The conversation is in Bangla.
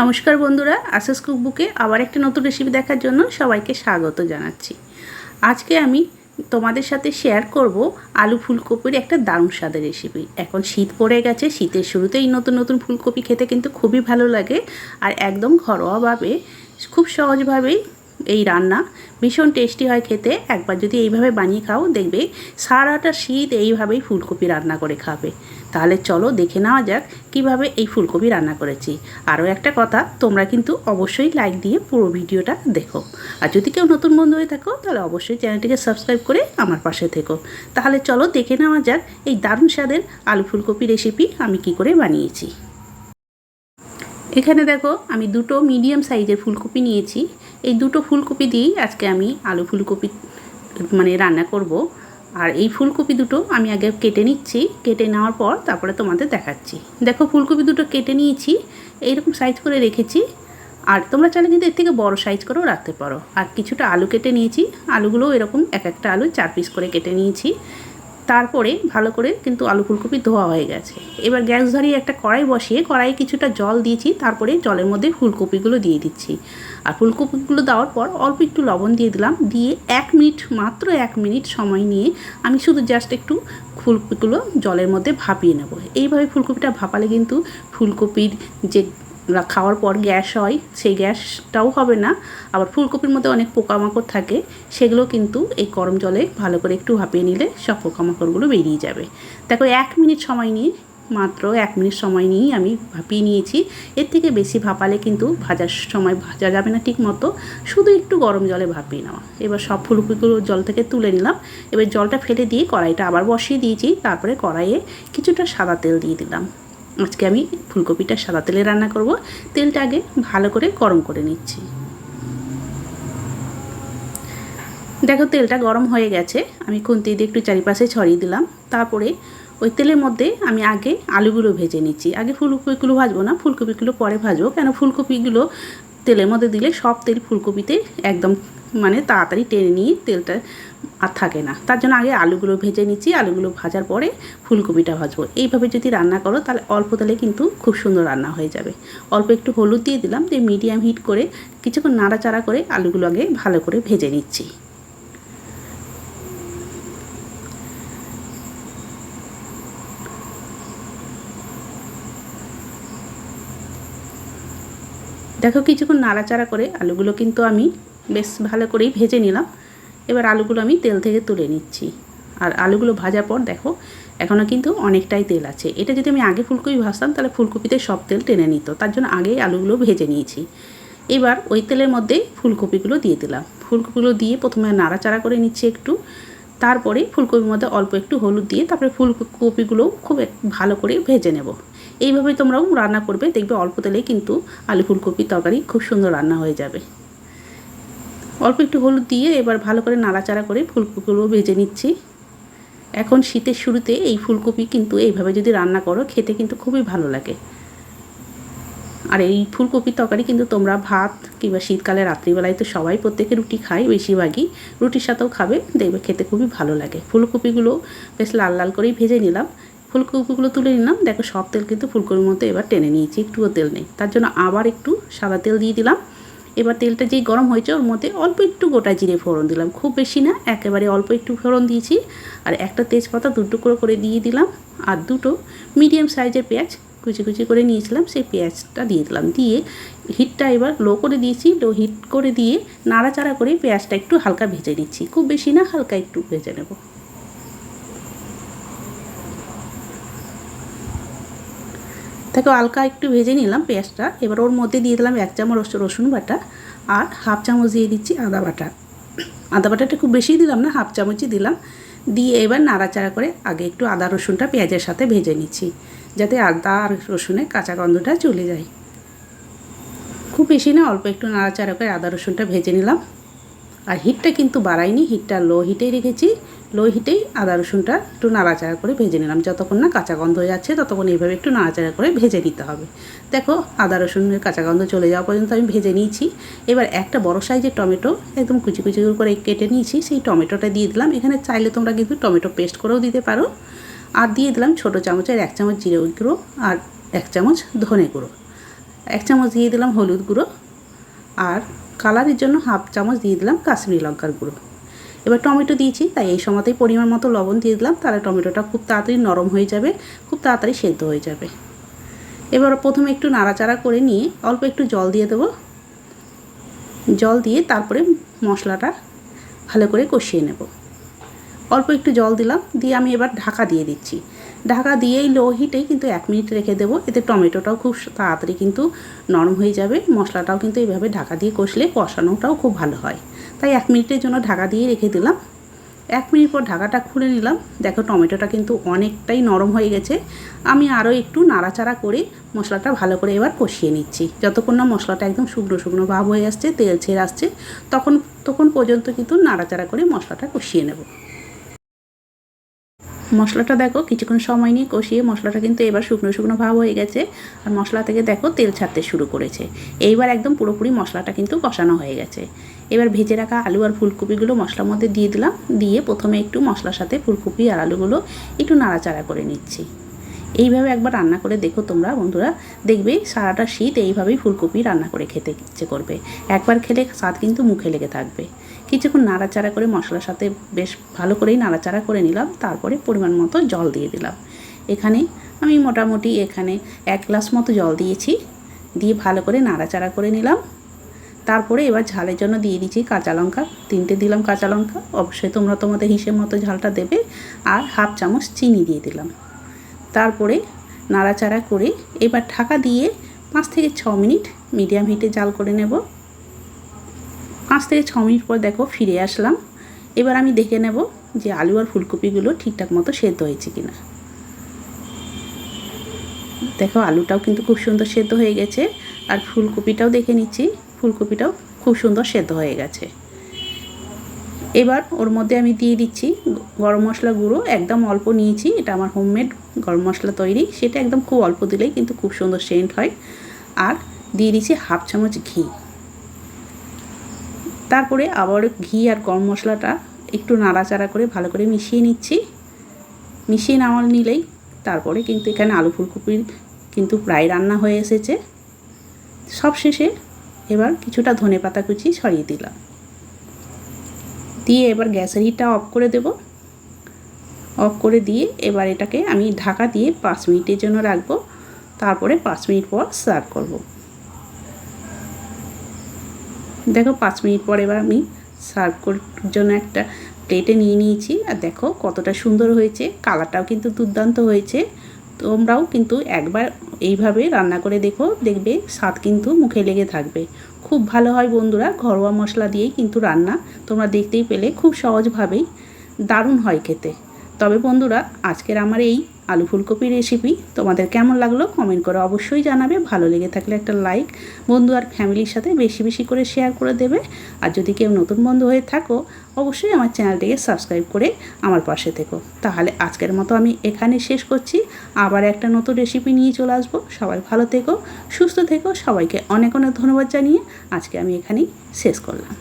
নমস্কার বন্ধুরা আসাস কুকবুকে আবার একটা নতুন রেসিপি দেখার জন্য সবাইকে স্বাগত জানাচ্ছি। আজকে আমি তোমাদের সাথে শেয়ার করব আলু ফুলকপির একটা দারুণ স্বাদের রেসিপি এখন শীত পড়ে গেছে, শীতের শুরুতেই নতুন নতুন ফুলকপি খেতে কিন্তু খুবই ভালো লাগে। আর একদম ঘরোয়াভাবে, খুব সহজভাবেই এই রান্না। ভীষণ টেস্টি হয় খেতে। একবার যদি এইভাবে বানিয়ে খাও, দেখবে সারাটা শীত এইভাবেই ফুলকপি রান্না করে খাবে। তাহলে চলো দেখে নেওয়া যাক কীভাবে এই ফুলকপি রান্না করেছি। আরও একটা কথা, তোমরা কিন্তু অবশ্যই লাইক দিয়ে পুরো ভিডিওটা দেখো। আর যদি কেউ নতুন বন্ধু হয়ে থাকো, তাহলে অবশ্যই চ্যানেলটিকে সাবস্ক্রাইব করে আমার পাশে থেকো। তাহলে চলো দেখে নেওয়া যাক এই দারুণ স্বাদের আলু ফুলকপি রেসিপি আমি কি করে বানিয়েছি। এখানে দেখো, আমি দুটো মিডিয়াম সাইজের ফুলকপি নিয়েছি। এই দুটো ফুলকপি দিয়েই আজকে আমি আলু ফুলকপি মানে রান্না করব। আর এই ফুলকপি দুটো আমি আগে কেটে নিচ্ছি। কেটে নেওয়ার পর তারপরে তোমাদের দেখাচ্ছি। দেখো, ফুলকপি দুটো কেটে নিয়েছি। এইরকম সাইজ করে রেখেছি। আর তোমরা চাইলে কিন্তু এর থেকে বড় সাইজ করেও রাখতে পারো। আর কিছুটা আলু কেটে নিয়েছি। আলুগুলোও এরকম এক একটা আলু চার পিস করে কেটে নিয়েছি। তারপরে ভালো করে কিন্তু আলু ফুলকপি ধোয়া হয়ে গেছে। এবার গ্যাস ধরিয়ে একটা কড়াই বসিয়ে কড়াইয়ে কিছুটা জল দিয়েছি, তারপরে জলের মধ্যে ফুলকপিগুলো দিয়ে দিচ্ছি। আর ফুলকপিগুলো দেওয়ার পর অল্প একটু লবণ দিয়ে দিলাম, দিয়ে এক মিনিট, মাত্র এক মিনিট সময় নিয়ে আমি শুধু জাস্ট একটু ফুলকপিগুলো জলের মধ্যে ভাপিয়ে নেব। এইভাবে ফুলকপিটা ভাপালে কিন্তু ফুলকপির যে খাওয়ার পর গ্যাস হয়, সেই গ্যাসটাও হবে না। আবার ফুলকপির মধ্যে অনেক পোকামাকড় থাকে সেগুলো কিন্তু এই গরম জলে ভালো করে একটু ভাপিয়ে নিলে সব পোকামাকড়গুলো বেরিয়ে যাবে। দেখো এক মিনিট সময় নিয়ে, মাত্র এক মিনিট সময় নিয়েই আমি ভাপিয়ে নিয়েছি। এর থেকে বেশি ভাপালে কিন্তু ভাজার সময় ভাজা যাবে না ঠিক মতো শুধু একটু গরম জলে ভাপিয়ে নেওয়া। এবার সব ফুলকপিগুলো জল থেকে তুলে নিলাম। এবার জলটা ফেলে দিয়ে কড়াইটা আবার বসিয়ে দিয়েছি, তারপরে কড়াইয়ে কিছুটা সাদা তেল দিয়ে দিলাম। আজকে আমি ফুলকপিটা সাদা তেলে রান্না করব। তেলটা আগে ভালো করে গরম করে নিচ্ছি। দেখো, তেলটা গরম হয়ে গেছে। আমি খুন্তি দিয়ে একটু চারিপাশে ছড়িয়ে দিলাম। তারপরে ওই তেলের মধ্যে আমি আগে আলুগুলো ভেজে নিচ্ছি। আগে ফুলকপিগুলো ভাজবো না, ফুলকপিগুলো পরে ভাজবো। কেন, ফুলকপিগুলো তেলের মধ্যে দিলে সব তেল ফুলকপিতে একদম মানে তাড়াতাড়ি টেনে নিয়ে তেলটা আর থাকে না। তার জন্য আগে আলুগুলো ভেজে নিচ্ছি। আলুগুলো ভাজার পরে ফুলকপিটা ভাজবো। এইভাবে যদি রান্না করো, তাহলে অল্প তেলে কিন্তু খুব সুন্দর রান্না হয়ে যাবে। অল্প একটু হলুদ দিয়ে দিলাম, দিয়ে মিডিয়াম হিট করে কিছুক্ষণ নাড়াচাড়া করে আলুগুলো আগে ভালো করে ভেজে নিচ্ছি। দেখো, কিছুক্ষণ নাড়াচাড়া করে আলুগুলো কিন্তু আমি বেশ ভালো করেই ভেজে নিলাম। এবার আলুগুলো আমি তেল থেকে তুলে নিচ্ছি। আর আলুগুলো ভাজার পর দেখো এখনও কিন্তু অনেকটাই তেল আছে। এটা যদি আমি আগে ফুলকপি ভাজতাম, তাহলে ফুলকপিতে সব তেল টেনে নিত। তার জন্য আগেই আলুগুলো ভেজে নিয়েছি। এবার ওই তেলের মধ্যেই ফুলকপিগুলো দিয়ে দিলাম। ফুলকপিগুলো দিয়ে প্রথমে নাড়াচাড়া করে নিচ্ছি একটু। তারপরে ফুলকপির মধ্যে অল্প একটু হলুদ দিয়ে তারপরে ফুলকপিগুলোও খুব ভালো করে ভেজে নেব। এইভাবে তোমরাও রান্না করবে। দেখবে অল্প তেলেই কিন্তু আলু ফুলকপির তরকারি খুব সুন্দর রান্না হয়ে যাবে। অল্প একটু হলুদ দিয়ে এবার ভালো করে নাড়াচাড়া করে ফুলকপিগুলো ভেজে নিচ্ছি। এখন শীতের শুরুতে এই ফুলকপি কিন্তু এইভাবে যদি রান্না করো, খেতে কিন্তু খুবই ভালো লাগে। আর এই ফুলকপির তরকারি কিন্তু তোমরা ভাত কিংবা শীতকালে রাত্রিবেলায় তো সবাই প্রত্যেকে রুটি খায় বেশিরভাগই। রুটির সাথেও খাবে, দেখবে খেতে খুবই ভালো লাগে। ফুলকপিগুলো বেশ লাল লাল করেই ভেজে নিলাম। ফুলকপিগুলো তুলে নিলাম। দেখো সব তেল কিন্তু ফুলকপির মধ্যে এবার টেনে নিয়েছি, একটুও তেল নেই। তার জন্য আবার একটু সাদা তেল দিয়ে দিলাম। এবার তেলটা যেই গরম হয়েছে, ওর মধ্যে অল্প একটু গোটা জিরে ফোড়ন দিলাম। খুব বেশি না, একেবারে অল্প একটু ফোড়ন দিয়েছি। আর একটা তেজপাতা দু টুকরো করে দিয়ে দিলাম, আর দুটো মিডিয়াম সাইজের পেঁয়াজ কুচি কুচি করে নিয়েছিলাম, সেই পেঁয়াজটা দিয়ে দিলাম। দিয়ে হিটটা এবার লো করে দিয়েছি লো হিট করে দিয়ে নাড়াচাড়া করে পেঁয়াজটা একটু হালকা ভেজে নিচ্ছি। খুব বেশি না, হালকা একটু ভেজে নেব। তাকে হালকা একটু ভেজে নিলাম পেঁয়াজটা। এবার ওর মধ্যে দিয়ে দিলাম এক চামচ রসুন বাটা আর হাফ চামচ দিয়ে দিচ্ছি আদা বাটা। আদা বাটাটা খুব বেশি দিলাম না, হাফ চামচই দিলাম। দিয়ে এবার নাড়াচাড়া করে আগে একটু আদা রসুনটা পেঁয়াজের সাথে ভেজে নিচ্ছি, যাতে আদা আর রসুনের কাঁচা গন্ধটা চলে যায়। খুব বেশি না, অল্প একটু নাড়াচাড়া করে আদা রসুনটা ভেজে নিলাম। আর হিটটা কিন্তু বাড়াইনি হিটটা লো হিটেই রেখেছি। লো হিটেই আদা রসুনটা একটু নাড়াচাড়া করে ভেজে নিলাম। যতক্ষণ না কাঁচা গন্ধ হয়ে যাচ্ছে, ততক্ষণ এইভাবে একটু নাড়াচাড়া করে ভেজে নিতে হবে। দেখো, আদা রসুনের কাঁচা গন্ধ চলে যাওয়া পর্যন্ত আমি ভেজে নিয়েছি। এবার একটা বড় সাইজের টমেটো একদম কুচি কুচি করে কেটে নিয়েছি। সেই টমেটোটা দিয়ে দিলাম। এখানে চাইলে তোমরা কিন্তু টমেটো পেস্ট করেও দিতে পারো। আর দিয়ে দিলাম ছোটো চামচের এক চামচ জিরে গুঁড়ো আর এক চামচ ধনে গুঁড়ো। এক চামচ দিয়ে দিলাম হলুদ গুঁড়ো। আর কালারের জন্য হাফ চামচ দিয়ে দিলাম কাশ্মীরি লঙ্কার গুঁড়ো। এবার টমেটো দিয়েছি, তাই এই সময়তেই পরিমাণ মতো লবণ দিয়ে দিলাম, তাহলে টমেটোটা খুব তাড়াতাড়ি নরম হয়ে যাবে, খুব তাড়াতাড়ি সেদ্ধ হয়ে যাবে। এবার প্রথমে একটু নাড়াচাড়া করে নিয়ে অল্প একটু জল দিয়ে দেবো। জল দিয়ে তারপরে মশলাটা ভালো করে কষিয়ে নেব। অল্প একটু জল দিলাম, দিয়ে আমি এবার ঢাকা দিয়ে দিচ্ছি। ঢাকা দিয়েই লো হিটেই কিন্তু এক মিনিট রেখে দেবো। এতে টমেটোটাও খুব তাড়াতাড়ি কিন্তু নরম হয়ে যাবে। মশলাটাও কিন্তু এইভাবে ঢাকা দিয়ে কষলে কষানোটাও খুব ভালো হয়। তাই এক মিনিটের জন্য ঢাকা দিয়ে রেখে দিলাম। এক মিনিট পর ঢাকাটা খুলে নিলাম। দেখো টমেটোটা কিন্তু অনেকটাই নরম হয়ে গেছে। আমি আরও একটু নাড়াচাড়া করে মশলাটা ভালো করে এবার কষিয়ে নিচ্ছি। যতক্ষণ না মশলাটা একদম শুকনো শুকনো ভাব হয়ে আসছে, তেল ছেড়ে আসছে, তখন তখন পর্যন্ত কিন্তু নাড়াচাড়া করে মশলাটা কষিয়ে নেব। মশলাটা দেখো, কিছুক্ষণ সময় নিয়ে কষিয়ে মশলাটা কিন্তু এবার শুকনো শুকনো ভাব হয়ে গেছে। আর মশলা থেকে দেখো তেল ছাড়তে শুরু করেছে। এইবার একদম পুরোপুরি মশলাটা কিন্তু কষানো হয়ে গেছে। এবার ভেজে রাখা আলু আর ফুলকপিগুলো মশলার মধ্যে দিয়ে দিলাম। দিয়ে প্রথমে একটু মশলার সাথে ফুলকপি আর আলুগুলো একটু নাড়াচাড়া করে নিচ্ছি। এইভাবে একবার রান্না করে দেখো তোমরা, বন্ধুরা। দেখবে সারাটা শীত এইভাবেই ফুলকপি রান্না করে খেতে ইচ্ছে করবে। একবার খেলে স্বাদ কিন্তু মুখে লেগে থাকবে। কিছুক্ষণ নাড়াচাড়া করে মশলার সাথে বেশ ভালো করেই নাড়াচাড়া করে নিলাম, তারপরে পরিমাণ মতো জল দিয়ে দিলাম। এখানে আমি মোটামুটি এখানে এক গ্লাস মতো জল দিয়েছি, দিয়ে ভালো করে নাড়াচাড়া করে নিলাম। তারপরে এবার ঝালের জন্য দিয়ে দিচ্ছি কাঁচা লঙ্কা, তিনটে দিলাম কাঁচা লঙ্কা, অবশ্যই তোমরা তোমাদের হিসেব মতো ঝালটা দেবে, আর হাফ চামচ চিনি দিয়ে দিলাম। তারপরে নাড়াচাড়া করে এবার ঢাকা দিয়ে পাঁচ থেকে ছ মিনিট মিডিয়াম হিটে জাল করে নেব। পাঁচ থেকে ছ মিনিট পর দেখো ফিরে আসলাম। এবার আমি দেখে নেব যে আলু আর ফুলকপিগুলো ঠিকঠাক মতো সেদ্ধ হয়েছে কিনা। দেখো আলুটাও কিন্তু খুব সুন্দর সেদ্ধ হয়ে গেছে, আর ফুলকপিটাও দেখে নিচ্ছি, ফুলকপিটাও খুব সুন্দর সেদ্ধ হয়ে গেছে। এবার ওর মধ্যে আমি দিয়ে দিচ্ছি গরম মশলা গুঁড়ো, একদম অল্প নিয়েছি, এটা আমার হোমমেড গরম মশলা তৈরি, সেটা একদম খুব অল্প দিলেই কিন্তু খুব সুন্দর সেন্ট হয়। আর দিয়ে দিচ্ছি হাফ চামচ ঘি। তারপরে আবার ঘি আর গরম মশলাটা একটু নাড়াচাড়া করে ভালো করে মিশিয়ে নিচ্ছি। মিশিয়ে নেওয়া নিলেই তারপরে কিন্তু এখানে আলু ফুলকপির কিন্তু প্রায় রান্না হয়ে এসেছে। সব শেষে এবার কিছুটা ধনে পাতা কুচি ছড়িয়ে দিলাম। দিয়ে এবার গ্যাসের হিটটা অফ করে দেব। অফ করে দিয়ে এবার এটাকে আমি ঢাকা দিয়ে পাঁচ মিনিটের জন্য রাখব। তারপরে পাঁচ মিনিট পর সার্ভ করব। দেখো পাঁচ মিনিট পর এবার আমি সার্ভ করার জন্য একটা প্লেটে নিয়ে নিয়েছি। আর দেখো কতটা সুন্দর হয়েছে কালারটাও কিন্তু দুর্দান্ত হয়েছে। তোমরাও কিন্তু একবার এইভাবে রান্না করে দেখো, দেখবে স্বাদ কিন্তু মুখে লেগে থাকবে। খুব ভালো হয় বন্ধুরা, ঘরোয়া মশলা দিয়েই কিন্তু রান্না। তোমরা দেখতেই পেলে খুব সহজভাবেই দারুণ হয় খেতে। তবে বন্ধুরা, আজকের আমার এই আলু ফুলকপি রেসিপি তোমাদের কেমন লাগল কমেন্ট করে অবশ্যই জানাবে। ভালো লেগে থাকলে একটা লাইক বন্ধু আর ফ্যামিলির সাথে বেশি বেশি করে শেয়ার করে দেবে। আর যদি কেউ নতুন বন্ধু হয়ে থাকো, অবশ্যই আমার চ্যানেলটিকে সাবস্ক্রাইব করে আমার পাশে থেকো। তাহলে আজকের মতো আমি এখানে শেষ করছি। আবার একটা নতুন রেসিপি নিয়ে চলে আসব। সবাই ভালো থেকো, সুস্থ থেকো। সবাইকে অনেক অনেক ধন্যবাদ জানিয়ে আজকে আমি এখানেই শেষ করলাম।